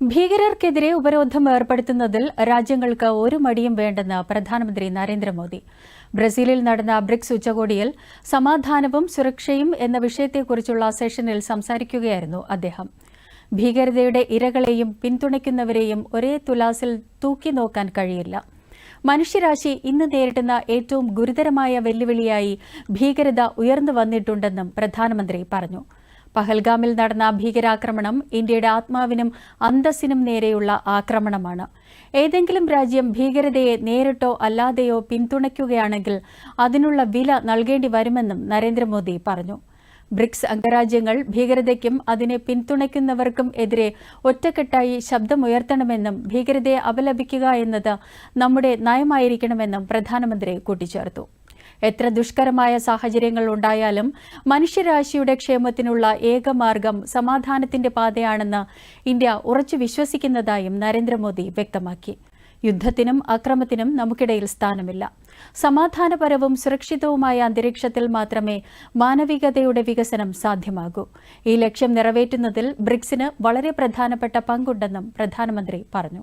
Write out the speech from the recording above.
ഭീകരർക്കെതിരെ ഉപരോധം ഏർപ്പെടുത്തുന്നതിൽ രാജ്യങ്ങൾക്ക് ഒരു മടിയും വേണ്ടെന്ന് പ്രധാനമന്ത്രി നരേന്ദ്രമോദി. ബ്രസീലിൽ നടന്ന ബ്രിക്സ് ഉച്ചകോടിയിൽ സമാധാനവും സുരക്ഷയും എന്ന വിഷയത്തെക്കുറിച്ചുള്ള സെഷനിൽ സംസാരിക്കുകയായിരുന്നു അദ്ദേഹം. ഭീകരതയുടെ ഇരകളെയും പിന്തുണയ്ക്കുന്നവരെയും ഒരേ തുലാസിൽ തൂക്കി നോക്കാൻ കഴിയില്ല. മനുഷ്യരാശി ഇന്ന് നേരിടുന്ന ഏറ്റവും ഗുരുതരമായ വെല്ലുവിളിയായി ഭീകരത ഉയർന്നു വന്നിട്ടുണ്ടെന്നും പ്രധാനമന്ത്രി പറഞ്ഞു. പഹൽഗാമിൽ നടന്ന ഭീകരാക്രമണം ഇന്ത്യയുടെ ആത്മാവിനും അന്തസ്സിനും നേരെയുള്ള ആക്രമണമാണ്. ഏതെങ്കിലും രാജ്യം ഭീകരതയെ നേരിട്ടോ അല്ലാതെയോ പിന്തുണയ്ക്കുകയാണെങ്കിൽ അതിനുള്ള വില നൽകേണ്ടി വരുമെന്നും നരേന്ദ്രമോദി പറഞ്ഞു. ബ്രിക്സ് അംഗരാജ്യങ്ങൾ ഭീകരതയ്ക്കും അതിനെ പിന്തുണയ്ക്കുന്നവർക്കും എതിരെ ഒറ്റക്കെട്ടായി ശബ്ദമുയർത്തണമെന്നും ഭീകരതയെ അപലപിക്കുക എന്നത് നമ്മുടെ നയമായിരിക്കണമെന്നും പ്രധാനമന്ത്രി കൂട്ടിച്ചേർത്തു. എത്ര ദുഷ്കരമായ സാഹചര്യങ്ങൾ ഉണ്ടായാലും മനുഷ്യരാശിയുടെ ക്ഷേമത്തിനുള്ള ഏകമാർഗം സമാധാനത്തിന്റെ പാതയാണെന്ന് ഇന്ത്യ ഉറച്ചു വിശ്വസിക്കുന്നതായും നരേന്ദ്രമോദി വ്യക്തമാക്കി. യുദ്ധത്തിനും അക്രമത്തിനും നമുക്കിടയിൽ സ്ഥാനമില്ല. സമാധാനപരവും സുരക്ഷിതവുമായ അന്തരീക്ഷത്തിൽ മാത്രമേ മാനവികതയുടെ വികസനം സാധ്യമാകൂ. ഈ ലക്ഷ്യം നിറവേറ്റുന്നതിൽ ബ്രിക്സിന് വളരെ പ്രധാനപ്പെട്ട പങ്കുണ്ടെന്നും പ്രധാനമന്ത്രി പറഞ്ഞു.